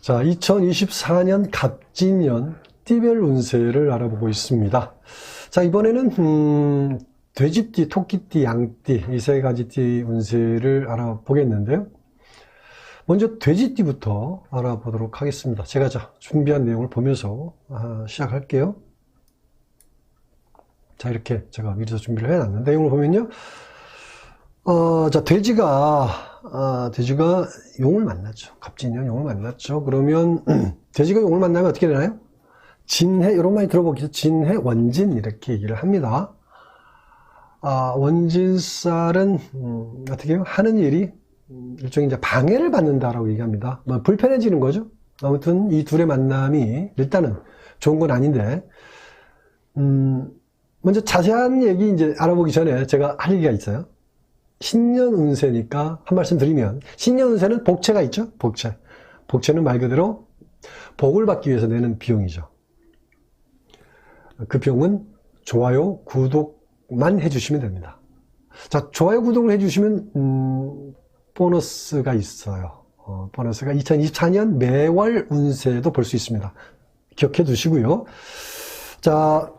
자, 2024년 갑진년 띠별 운세를 알아보고 있습니다. 자, 이번에는, 음, 돼지띠, 토끼띠, 양띠, 이 세 가지 띠 운세를 알아보겠는데요. 먼저 돼지띠부터 알아보도록 하겠습니다. 제가 자, 준비한 내용을 보면서 아, 시작할게요. 자, 이렇게 제가 미리서 준비를 해놨는데, 내용을 보면요. 어, 자, 돼지가, 아, 돼지가 용을 만났죠. 갑진년 용을 만났죠. 그러면, 돼지가 용을 만나면 어떻게 되나요? 진해, 이런 많이 들어보겠죠. 진해, 원진, 이렇게 얘기를 합니다. 아, 원진살은, 음, 어떻게 해요? 하는 일이, 음, 일종의 이제 방해를 받는다라고 얘기합니다. 뭐, 불편해지는 거죠. 아무튼, 이 둘의 만남이, 일단은, 좋은 건 아닌데, 음, 먼저 자세한 얘기 이제 알아보기 전에 제가 할 얘기가 있어요. 신년 운세니까 한 말씀 드리면 신년 운세는 복채가 있죠. 복채. 복채는 말 그대로 복을 받기 위해서 내는 비용이죠. 그 비용은 좋아요, 구독만 해주시면 됩니다. 자, 좋아요, 구독을 해주시면 음, 보너스가 있어요. 어, 보너스가 2024년 매월 운세도 볼 수 있습니다. 기억해 두시고요. 자,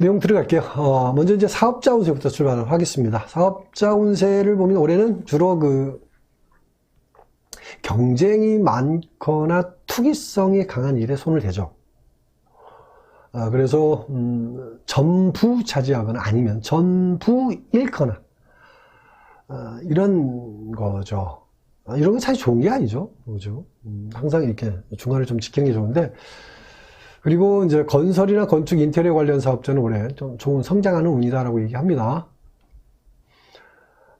내용 들어갈게요. 어, 먼저 이제 사업자 운세부터 출발을 하겠습니다. 사업자 운세를 보면 올해는 주로 그 경쟁이 많거나 투기성이 강한 일에 손을 대죠. 아, 그래서 음, 전부 차지하거나 아니면 전부 잃거나 아, 이런 거죠. 아, 이런 건 사실 좋은 게 아니죠. 그죠? 음, 항상 이렇게 중간을 좀 지키는 게 좋은데 그리고 이제 건설이나 건축 인테리어 관련 사업자는 올해 좀 좋은 성장하는 운이다라고 얘기합니다.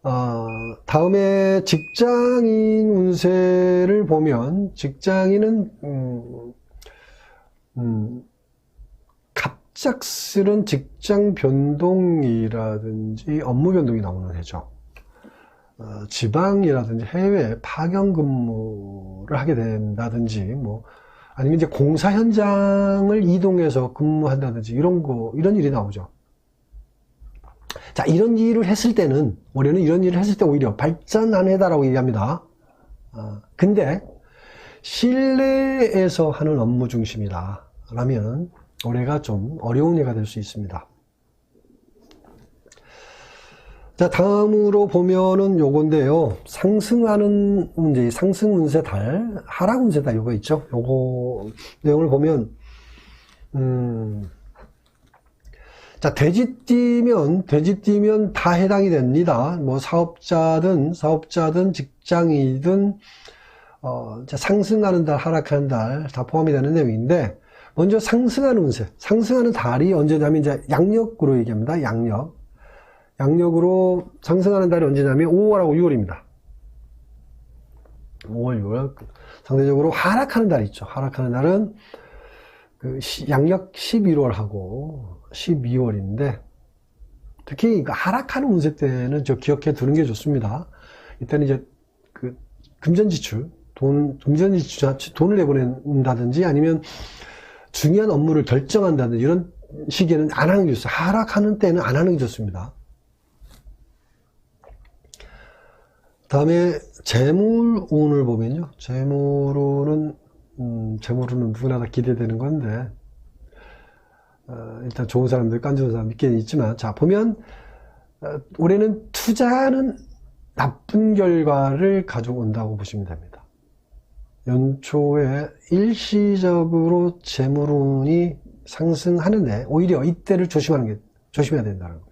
아, 다음에 직장인 운세를 보면 직장인은 음, 음, 갑작스런 직장 변동이라든지 업무 변동이 나오는 해죠. 어, 지방이라든지 해외 파견 근무를 하게 된다든지 뭐 아니면 이제 공사 현장을 이동해서 근무한다든지 이런 거, 이런 일이 나오죠. 자, 이런 일을 했을 때는, 올해는 이런 일을 했을 때 오히려 발전한 해다라고 얘기합니다. 아, 근데, 실내에서 하는 업무 중심이다. 라면, 올해가 좀 어려운 해가 될 수 있습니다. 자, 다음으로 보면은 요건데요. 상승하는 운세, 상승 운세 달, 하락 운세 달 요거 있죠? 요거 내용을 보면, 음, 자, 돼지띠면, 돼지띠면 다 해당이 됩니다. 뭐 사업자든, 사업자든, 직장이든, 어, 자, 상승하는 달, 하락하는 달 다 포함이 되는 내용인데, 먼저 상승하는 운세, 상승하는 달이 언제냐면 이제 양력으로 얘기합니다. 양력. 양력으로 상승하는 달이 언제냐면 5월하고 6월입니다. 5월, 6월. 상대적으로 하락하는 달이 있죠. 하락하는 달은 그 양력 11월하고 12월인데 특히 그 하락하는 운세 때는 저 기억해 두는 게 좋습니다. 이때는 이제 그 금전지출, 돈, 금전지출, 돈을 내보낸다든지 아니면 중요한 업무를 결정한다든지 이런 시기에는 안 하는 게 좋습니다. 하락하는 때는 안 하는 게 좋습니다. 다음에 재물운을 보면요. 재물운은 음, 재물운은 누구나 다 기대되는 건데 어, 일단 좋은 사람들, 깐 좋은 사람 있긴 있지만 자 보면 어, 올해는 투자는 나쁜 결과를 가져온다고 보시면 됩니다. 연초에 일시적으로 재물운이 상승하는데 오히려 이때를 조심하는 게 조심해야 된다는 거죠.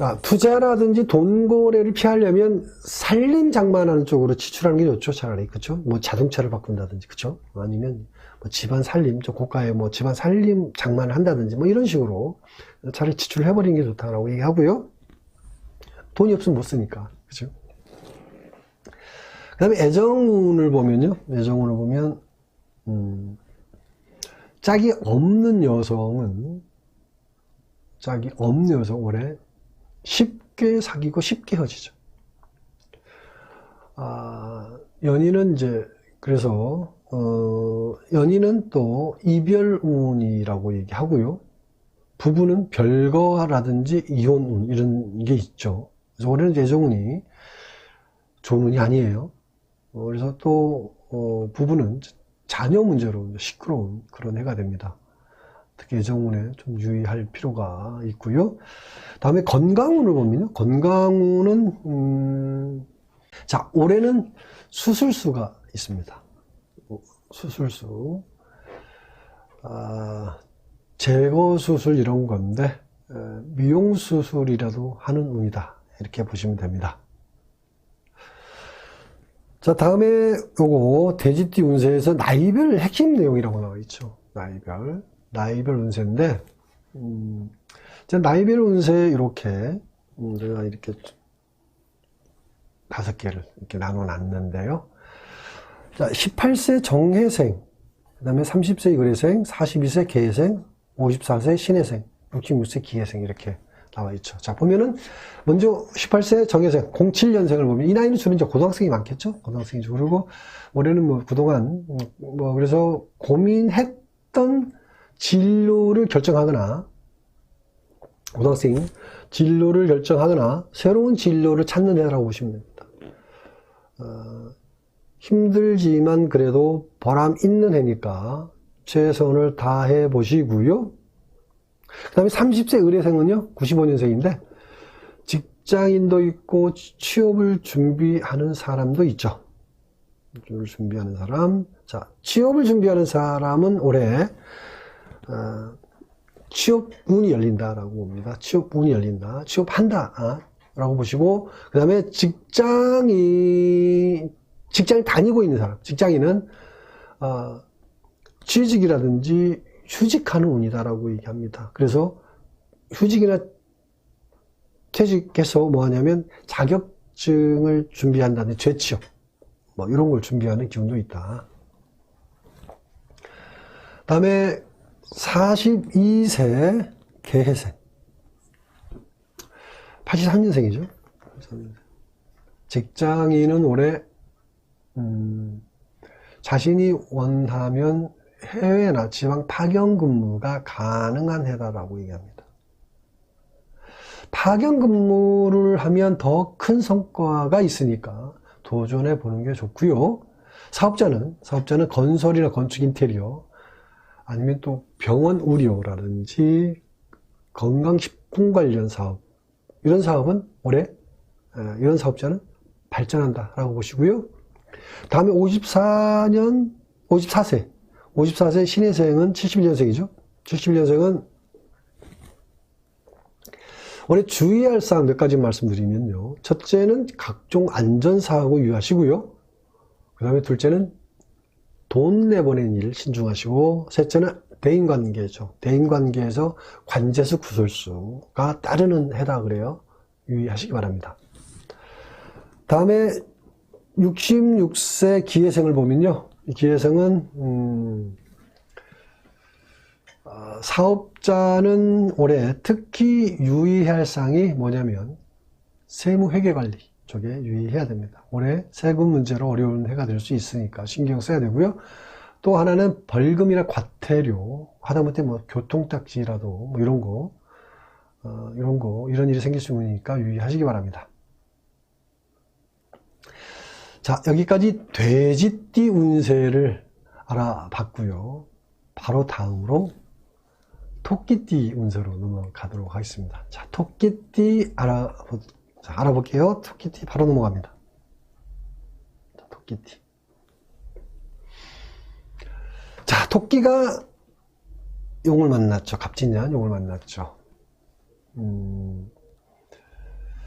아, 투자라든지 돈 거래를 피하려면 살림 장만하는 쪽으로 지출하는 게 좋죠, 차라리. 그쵸? 뭐 자동차를 바꾼다든지, 그쵸? 아니면 뭐 집안 살림, 저 고가의 뭐 집안 살림 장만을 한다든지 뭐 이런 식으로 차라리 지출을 해버리는 게 좋다라고 얘기하고요. 돈이 없으면 못 쓰니까. 그죠? 그 다음에 애정운을 보면요. 애정운을 보면, 음, 짝이 없는 여성은, 짝이 없는 여성 올해 쉽게 사귀고 쉽게 헤어지죠. 아, 연인은 이제, 그래서, 어, 연인은 또 이별 운이라고 얘기하고요. 부부는 별거라든지 이혼 운, 이런 게 있죠. 그래서 올해는 예정운이 좋은 운이 아니에요. 어, 그래서 또 어, 부부는 자녀 문제로 시끄러운 그런 해가 됩니다. 특히 예정운에 좀 유의할 필요가 있고요. 다음에 건강운을 보면요. 건강운은 음, 자 올해는 수술수가 있습니다. 어, 수술수 아, 제거 수술 이런 건데 에, 미용 수술이라도 하는 운이다 이렇게 보시면 됩니다. 자 다음에 요거 돼지띠 운세에서 나이별 핵심 내용이라고 나와 있죠. 나이별 나이별 운세인데 음, 자, 나이별 운세 이렇게 음, 제가 이렇게 다섯 개를 이렇게 나눠 놨는데요. 자, 18세 정해생, 그 다음에 30세 의뢰생, 42세 개해생, 54세 신해생, 66세 기해생 이렇게 나와 있죠. 자, 보면은 먼저 18세 정해생, 07년생을 보면 이 나이는 주로 이제 고등학생이 많겠죠? 고등학생이죠. 그리고 올해는 뭐 그동안 음, 뭐 그래서 고민했던 진로를 결정하거나 고등학생이 진로를 결정하거나 새로운 진로를 찾는 해라고 보시면 됩니다. 어, 힘들지만 그래도 보람 있는 해니까 최선을 다해 보시고요. 그 다음에 30세 의뢰생은요, 95년생인데, 직장인도 있고, 취업을 준비하는 사람도 있죠. 취업을 준비하는 사람. 자, 취업을 준비하는 사람은 올해, 어, 취업운이 열린다라고 봅니다. 취업운이 열린다. 취업한다. 아, 라고 보시고, 그 다음에 직장이, 직장을 다니고 있는 사람. 직장인은, 어, 취직이라든지 휴직하는 운이다라고 얘기합니다. 그래서 휴직이나 퇴직해서 뭐 하냐면 자격증을 준비한다는 재취업. 뭐 이런 걸 준비하는 기운도 있다. 다음에 42세 개해생. 83년생이죠. 직장인은 올해, 음, 자신이 원하면 해외나 지방 파견 근무가 가능한 해다라고 얘기합니다. 파견 근무를 하면 더 큰 성과가 있으니까 도전해 보는 게 좋고요. 사업자는, 사업자는 건설이나 건축 인테리어, 아니면 또 병원 의료라든지 건강식품 관련 사업 이런 사업은 올해 에, 이런 사업자는 발전한다라고 보시고요. 다음에 54년 54세 54세 신혜생은 71년생이죠. 71년생은 올해 주의할 사항 몇 가지 말씀드리면요. 첫째는 각종 안전사고 유의하시고요. 그 다음에 둘째는 돈 내보낸 일 신중하시고 셋째는 대인관계죠. 대인관계에서 관제수 구설수가 따르는 해다 그래요. 유의하시기 바랍니다. 다음에 66세 기회생을 보면요. 이 기회생은 음, 어, 사업자는 올해 특히 유의해야 할 사항이 뭐냐면 세무회계관리 쪽에 유의해야 됩니다. 올해 세금 문제로 어려운 해가 될 수 있으니까 신경 써야 되고요. 또 하나는 벌금이나 과태료, 하다못해 뭐 교통딱지라도 뭐 이런 거, 어, 이런 거, 이런 일이 생길 수 있으니까 유의하시기 바랍니다. 자, 여기까지 돼지띠 운세를 알아봤고요. 바로 다음으로 토끼띠 운세로 넘어가도록 하겠습니다. 자, 토끼띠 알아보, 자, 알아볼게요. 토끼띠 바로 넘어갑니다. 자, 토끼띠. 자, 토끼가 용을 만났죠. 갑진년 용을 만났죠. 음,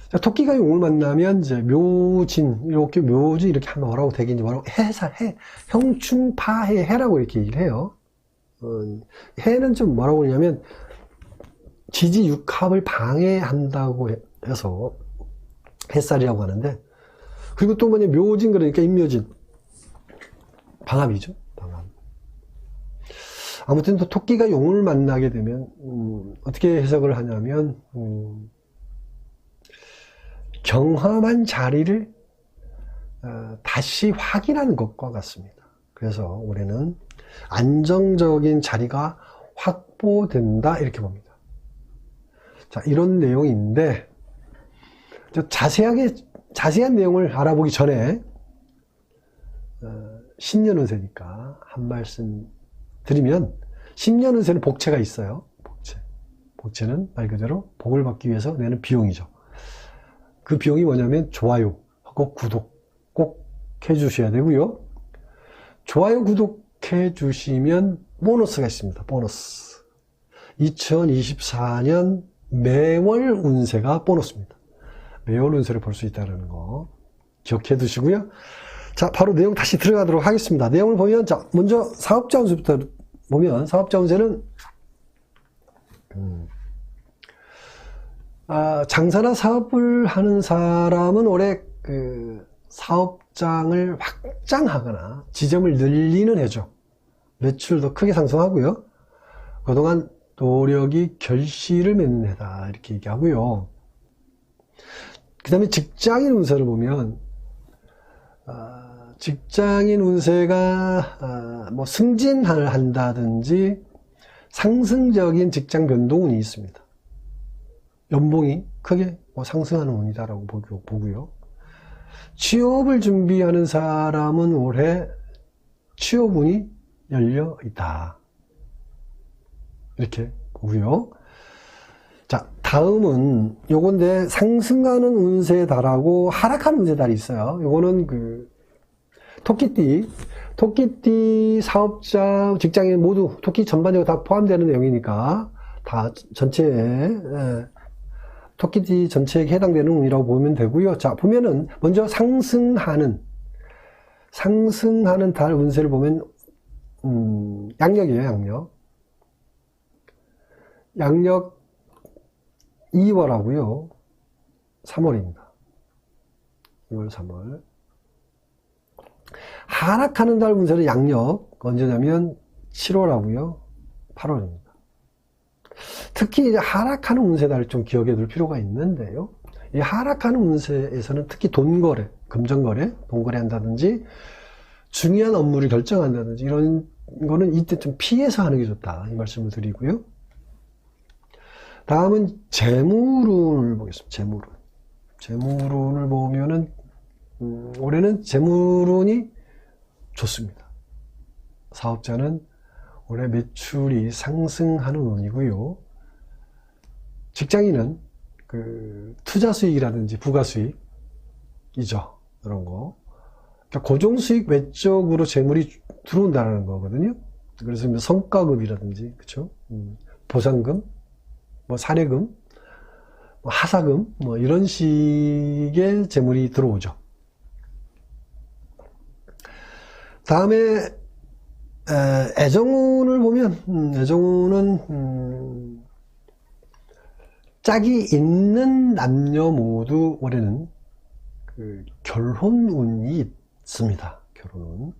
자, 토끼가 용을 만나면 이제 묘진 이렇게 묘진 이렇게 하면 뭐라고 되겠니 뭐라고 해살 해 형충파해 해라고 이렇게 얘기를 해요. 어, 해는 좀 뭐라고 그러냐면 지지 육합을 방해한다고 해서 햇살이라고 하는데 그리고 또 뭐냐 묘진 그러니까 인묘진 방합이죠. 방합. 아무튼 또 토끼가 용을 만나게 되면 음, 어떻게 해석을 하냐면 음, 경험한 자리를 어, 다시 확인하는 것과 같습니다. 그래서 올해는 안정적인 자리가 확보된다 이렇게 봅니다. 자 이런 내용인데 자세하게 자세한 내용을 알아보기 전에 신년 운세니까 한 말씀 드리면 신년 운세는 복채가 있어요. 복채. 복채는 말 그대로 복을 받기 위해서 내는 비용이죠. 그 비용이 뭐냐면 좋아요 하고 구독 꼭 해주셔야 되고요. 좋아요 구독해 주시면 보너스가 있습니다. 보너스. 2024년 매월 운세가 보너스입니다. 매월 운세를 볼 수 있다는 거 기억해 두시고요. 자, 바로 내용 다시 들어가도록 하겠습니다. 내용을 보면, 자, 먼저 사업자 운세부터 보면, 사업자 운세는, 음, 아, 장사나 사업을 하는 사람은 올해 그 사업장을 확장하거나 지점을 늘리는 해죠. 매출도 크게 상승하고요. 그동안 노력이 결실을 맺는 해다. 이렇게 얘기하고요. 그 다음에 직장인 운세를 보면, 아, 직장인 운세가 아, 뭐 승진을 한다든지 상승적인 직장 변동운이 있습니다. 연봉이 크게 뭐 상승하는 운이다라고 보고- 보고요. 취업을 준비하는 사람은 올해 취업운이 열려 있다. 이렇게 보고요. 자, 다음은 요건데 상승하는 운세 달하고 하락하는 운세 달이 있어요. 요거는 그 토끼띠, 토끼띠 사업자, 직장인 모두 토끼 전반적으로 다 포함되는 내용이니까 다 전체에 예, 토끼띠 전체에 해당되는 운이라고 보면 되고요. 자, 보면은 먼저 상승하는 상승하는 달 운세를 보면 음, 양력이에요, 양력. 양력 2월하고요. 3월입니다. 2월, 3월. 하락하는 달 운세는 양력 언제냐면 7월하고요. 8월입니다. 특히 이제 하락하는 운세달을 좀 기억해 둘 필요가 있는데요. 이 하락하는 운세에서는 특히 돈거래, 금전거래, 돈거래 한다든지 중요한 업무를 결정한다든지 이런 거는 이때 좀 피해서 하는 게 좋다. 이 말씀을 드리고요. 다음은 재물운을 보겠습니다. 재물운. 재물운을 보면은 음, 올해는 재물운이 좋습니다. 사업자는 올해 매출이 상승하는 운이고요. 직장인은 그 투자 수익이라든지 부가 수익이죠. 그런 거. 그러니까 고정 수익 외적으로 재물이 들어온다는 거거든요. 그래서 뭐 성과급이라든지 그렇죠? 음, 보상금, 뭐 사례금, 뭐 하사금, 뭐 이런 식의 재물이 들어오죠. 다음에 에, 애정운을 보면 음, 애정운은 음, 짝이 있는 남녀 모두 올해는 그 결혼운이 있습니다. 결혼운.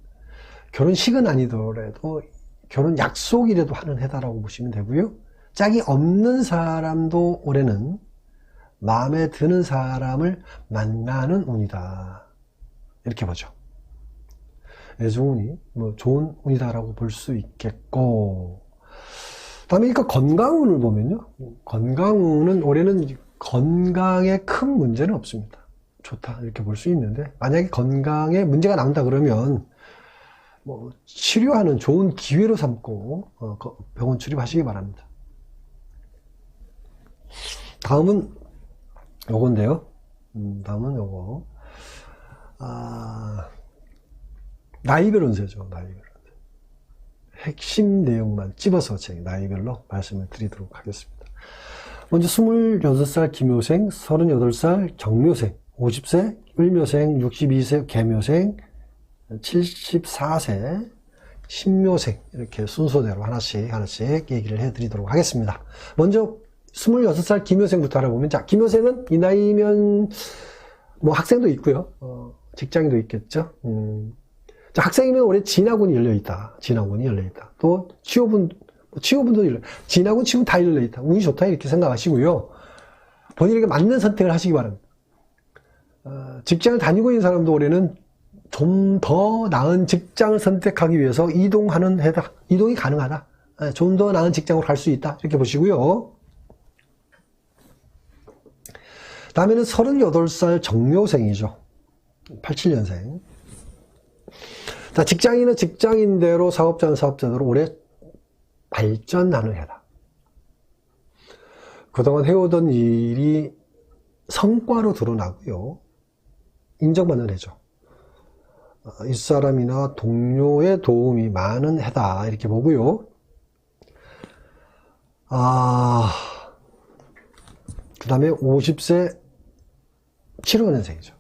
결혼식은 아니더라도 결혼 약속이라도 하는 해다라고 보시면 되고요. 짝이 없는 사람도 올해는 마음에 드는 사람을 만나는 운이다. 이렇게 보죠. 애정운이 뭐 좋은 운이다라고 볼 수 있겠고 다음에 그러니까 건강운을 보면요 건강운은 올해는 건강에 큰 문제는 없습니다 좋다 이렇게 볼 수 있는데 만약에 건강에 문제가 나온다 그러면 뭐 치료하는 좋은 기회로 삼고 어, 거- 병원 출입하시기 바랍니다 다음은 요건데요 음, 다음은 요거 아 나이별 운세죠, 나이별 운세. 핵심 내용만 찝어서 제 나이별로 말씀을 드리도록 하겠습니다. 먼저 26살 김효생, 38살 정묘생, 50세 을묘생, 62세 개묘생, 74세 신묘생 이렇게 순서대로 하나씩 하나씩 얘기를 해드리도록 하겠습니다. 먼저 26살 김효생부터 알아보면 자 김효생은 이 나이면 뭐 학생도 있고요, 어, 직장인도 있겠죠. 음, 자, 학생이면 올해 진학운이 열려 있다. 진학운이 열려 있다. 또뭐 취업운도 열려, 진학운, 취업운 다 열려 있다. 운이 좋다 이렇게 생각하시고요. 본인에게 맞는 선택을 하시기 바랍니다. 어, 직장을 다니고 있는 사람도 올해는 좀 더 나은 직장을 선택하기 위해서 이동하는 해다. 이동이 가능하다. 좀 더 나은 직장으로 갈 수 있다. 이렇게 보시고요. 다음에는 38살 정묘생이죠. 87년생. 자, 직장인은 직장인대로, 사업자는 사업자대로 올해 발전하는 해다. 그동안 해오던 일이 성과로 드러나고요. 인정받는 해죠. 어, 윗사람이나 동료의 도움이 많은 해다. 이렇게 보고요. 아, 그 다음에 50세 7호년생이죠.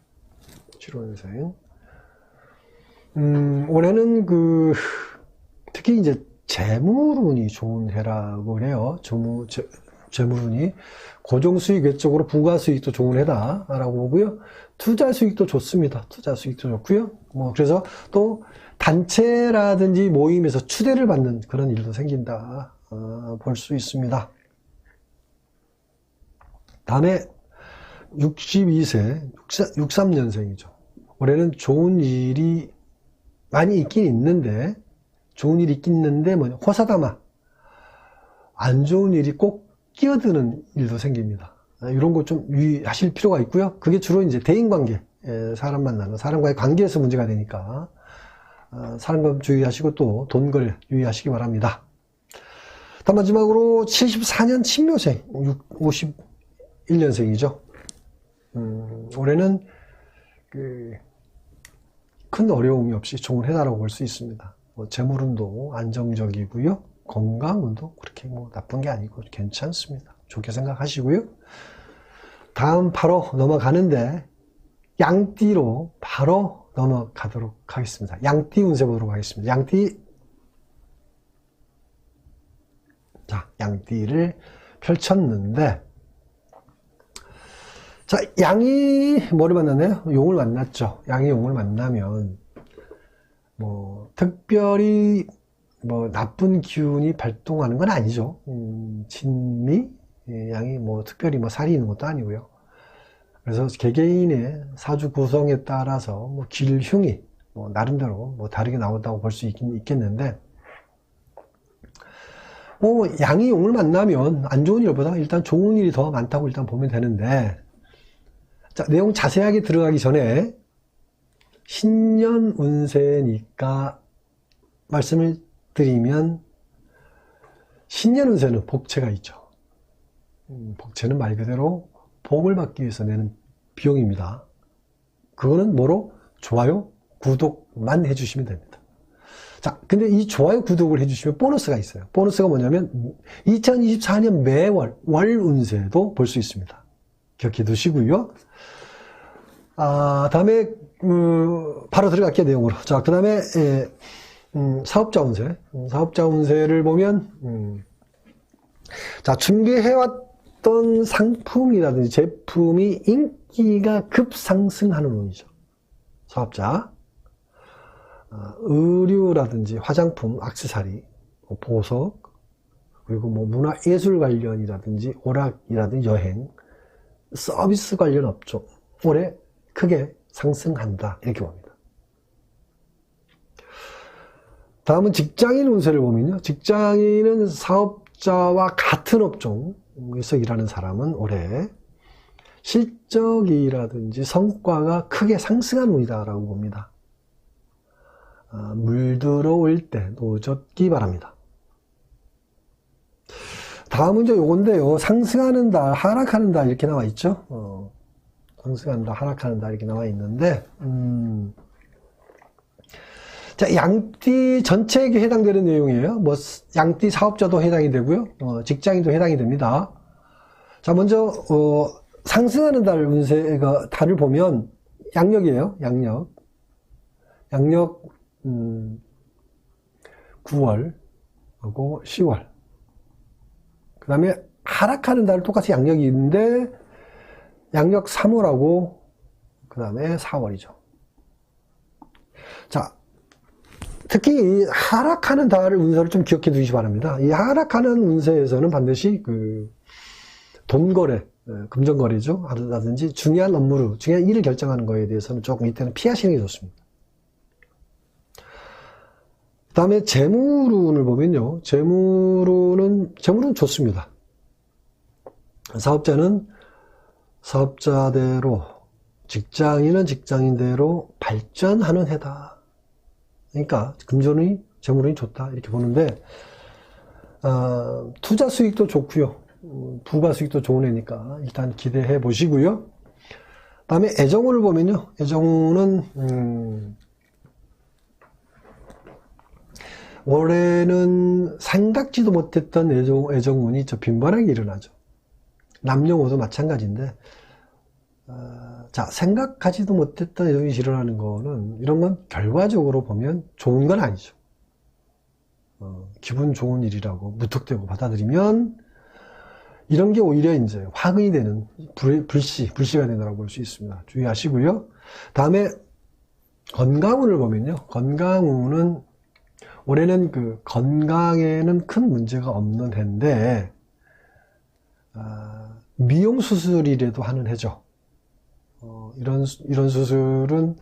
7호년생. 음, 올해는 그, 특히 이제 재물운이 좋은 해라고 해요. 재무, 재, 재물운이. 고정수익 외적으로 부가수익도 좋은 해다라고 보고요. 투자 수익도 좋습니다. 투자 수익도 좋고요. 뭐, 그래서 또 단체라든지 모임에서 추대를 받는 그런 일도 생긴다. 어, 볼수 있습니다. 다음에 62세, 63 년생이죠. 올해는 좋은 일이 많이 있긴 있는데, 좋은 일이 있긴 있는데, 뭐, 호사다마. 안 좋은 일이 꼭 끼어드는 일도 생깁니다. 아, 이런 거 좀 유의하실 필요가 있고요. 그게 주로 이제 대인 관계, 예, 사람 만나는, 사람과의 관계에서 문제가 되니까, 아, 사람과 주의하시고 또 돈거래 유의하시기 바랍니다. 다음 마지막으로 74년 친묘생, 51년생이죠. 음, 올해는 그, 큰 어려움이 없이 좋은 해다라고 볼 수 있습니다. 뭐 재물운도 안정적이고요. 건강운도 그렇게 뭐 나쁜 게 아니고 괜찮습니다. 좋게 생각하시고요. 다음 바로 넘어가는데 양띠로 바로 넘어가도록 하겠습니다. 양띠 운세 보도록 하겠습니다. 양띠 자, 양띠를 펼쳤는데 자, 양이 뭐를 만났나요? 용을 만났죠. 양이 용을 만나면 뭐 특별히 뭐 나쁜 기운이 발동하는 건 아니죠. 음, 진미 예, 양이 뭐 특별히 뭐 살이 있는 것도 아니고요. 그래서 개개인의 사주 구성에 따라서 뭐 길흉이 뭐 나름대로 뭐 다르게 나온다고 볼 수 있겠는데 뭐 양이 용을 만나면 안 좋은 일보다 일단 좋은 일이 더 많다고 일단 보면 되는데 자, 내용 자세하게 들어가기 전에 신년 운세니까 말씀을 드리면 신년 운세는 복채가 있죠. 음, 복채는 말 그대로 복을 받기 위해서 내는 비용입니다. 그거는 뭐로? 좋아요, 구독만 해주시면 됩니다. 자, 근데 이 좋아요, 구독을 해주시면 보너스가 있어요. 보너스가 뭐냐면 2024년 매월 월 운세도 볼 수 있습니다. 기억해 두시고요. 아, 다음에, 음, 바로 들어갈게요, 내용으로. 자, 그 다음에, 예, 음, 사업자 운세. 음, 사업자 운세를 보면, 음, 자, 준비해왔던 상품이라든지 제품이 인기가 급상승하는 운이죠. 사업자. 아, 의류라든지 화장품, 악세사리, 뭐 보석, 그리고 뭐 문화예술 관련이라든지 오락이라든지 여행, 서비스 관련 업종, 올해 크게 상승한다. 이렇게 봅니다. 다음은 직장인 운세를 보면요. 직장인은 사업자와 같은 업종에서 일하는 사람은 올해 실적이라든지 성과가 크게 상승한 운이다라고 봅니다. 아, 물 들어올 때 노젓기 바랍니다. 다음은 이제 요건데요. 상승하는 달, 하락하는 달 이렇게 나와 있죠. 어. 상승한다, 하락한다 이렇게 나와 있는데 음, 자 양띠 전체에게 해당되는 내용이에요. 뭐 양띠 사업자도 해당이 되고요, 어, 직장인도 해당이 됩니다. 자 먼저 어, 상승하는 달 운세가 달을 보면 양력이에요. 양력, 양력 음, 9월 하고 10월. 그 다음에 하락하는 달 똑같이 양력이 있는데 양력 3월하고 그 다음에 4월이죠. 자, 특히 이 하락하는 달 운세를 좀 기억해 두시기 바랍니다. 이 하락하는 운세에서는 반드시 그 돈거래, 어, 금전거래죠. 하든지 중요한 업무를, 중요한 일을 결정하는 거에 대해서는 조금 이때는 피하시는 게 좋습니다. 그 다음에 재물운을 보면요. 재물운은, 재물은 좋습니다. 사업자는 사업자대로, 직장인은 직장인대로 발전하는 해다. 그러니까 금전운이 재물운이 좋다 이렇게 보는데 어, 투자 수익도 좋고요. 음, 부가 수익도 좋은 애니까 일단 기대해 보시고요. 다음에 애정운을 보면요. 애정운은 음, 올해는 생각지도 못했던 애정, 애정운이 저 빈번하게 일어나죠. 남녀모두 마찬가지인데 어, 자 생각하지도 못했던 애정이 일어나는 거는 이런 건 결과적으로 보면 좋은 건 아니죠. 어, 기분 좋은 일이라고 무턱대고 받아들이면 이런 게 오히려 이제 화근이 되는 불, 불씨, 불씨가 된다고 볼 수 있습니다. 주의하시고요. 다음에 건강운을 보면요. 건강운은 올해는 그 건강에는 큰 문제가 없는 해인데 아, 미용 수술이라도 하는 해죠. 어, 이런 수- 이런 수술은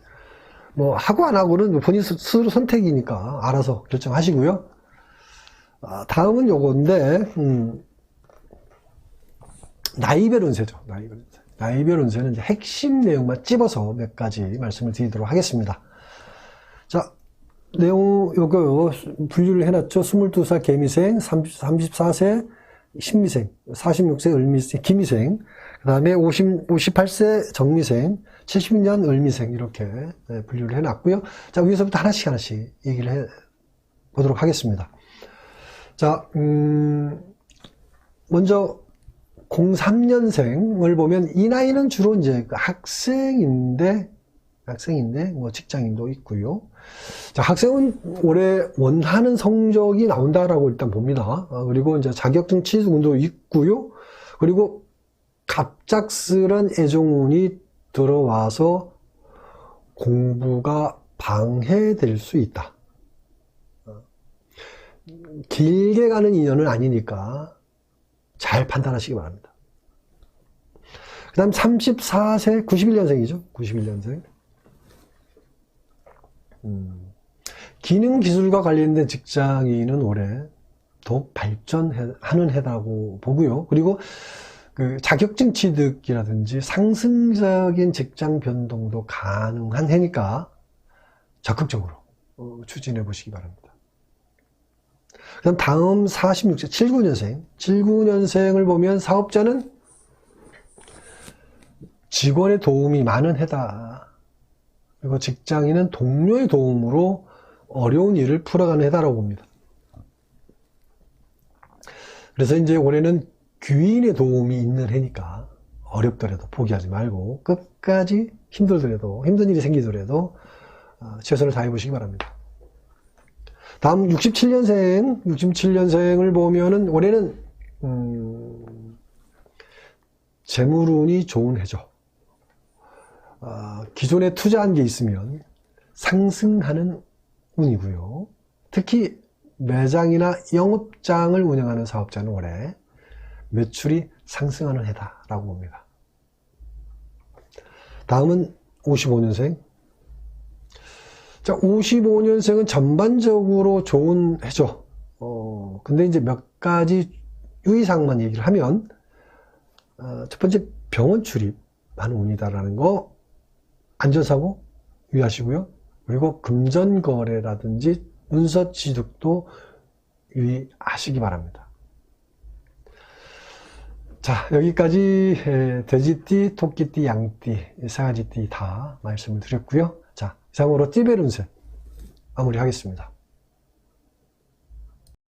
뭐 하고 안 하고는 본인 스- 스스로 선택이니까 알아서 결정하시고요. 아, 다음은 요건데 음, 나이별 운세죠. 나이별 운세. 나이별 운세는 핵심 내용만 찝어서 몇 가지 말씀을 드리도록 하겠습니다. 자, 내용 요거 분류를 해놨죠. 22살 개미생, 30, 34세 신미생, 46세 을미생, 기미생, 그 다음에 50, 58세 정미생, 70년 을미생 이렇게 네, 분류를 해놨고요. 자 위에서부터 하나씩 하나씩 얘기를 해 보도록 하겠습니다. 자, 음, 먼저 03년생을 보면 이 나이는 주로 이제 그 학생인데 학생인데 뭐 직장인도 있고요. 자, 학생은 올해 원하는 성적이 나온다라고 일단 봅니다. 아, 그리고 이제 자격증 취득운도 있고요. 그리고 갑작스런 애정운이 들어와서 공부가 방해될 수 있다. 어, 길게 가는 인연은 아니니까 잘 판단하시기 바랍니다. 그 다음 34세, 91년생이죠. 91년생. 음, 기능 기술과 관련된 직장인은 올해 더욱 발전하는 해라고 보고요. 그리고 그 자격증 취득이라든지 상승적인 직장 변동도 가능한 해니까 적극적으로 어, 추진해 보시기 바랍니다. 그다음 다음 46세 79년생 79년생을 보면 사업자는 직원의 도움이 많은 해다. 그리고 직장인은 동료의 도움으로 어려운 일을 풀어가는 해다라고 봅니다. 그래서 이제 올해는 귀인의 도움이 있는 해니까 어렵더라도 포기하지 말고 끝까지 힘들더라도 힘든 일이 생기더라도 어, 최선을 다해 보시기 바랍니다. 다음 67년생, 67년생을 보면은 올해는 음, 재물운이 좋은 해죠. 아, 기존에 투자한 게 있으면 상승하는 운이고요. 특히 매장이나 영업장을 운영하는 사업자는 올해 매출이 상승하는 해다라고 봅니다. 다음은 55년생. 자, 55년생은 전반적으로 좋은 해죠. 어, 근데 이제 몇 가지 유의사항만 얘기를 하면, 어, 첫 번째 병원 출입하는 운이다라는 거, 안전사고 유의하시고요. 그리고 금전거래라든지 문서 취득도 유의하시기 바랍니다. 자, 여기까지 에, 돼지띠, 토끼띠, 양띠, 사가지띠 다 말씀을 드렸고요. 자, 이상으로 띠베룬세 마무리하겠습니다.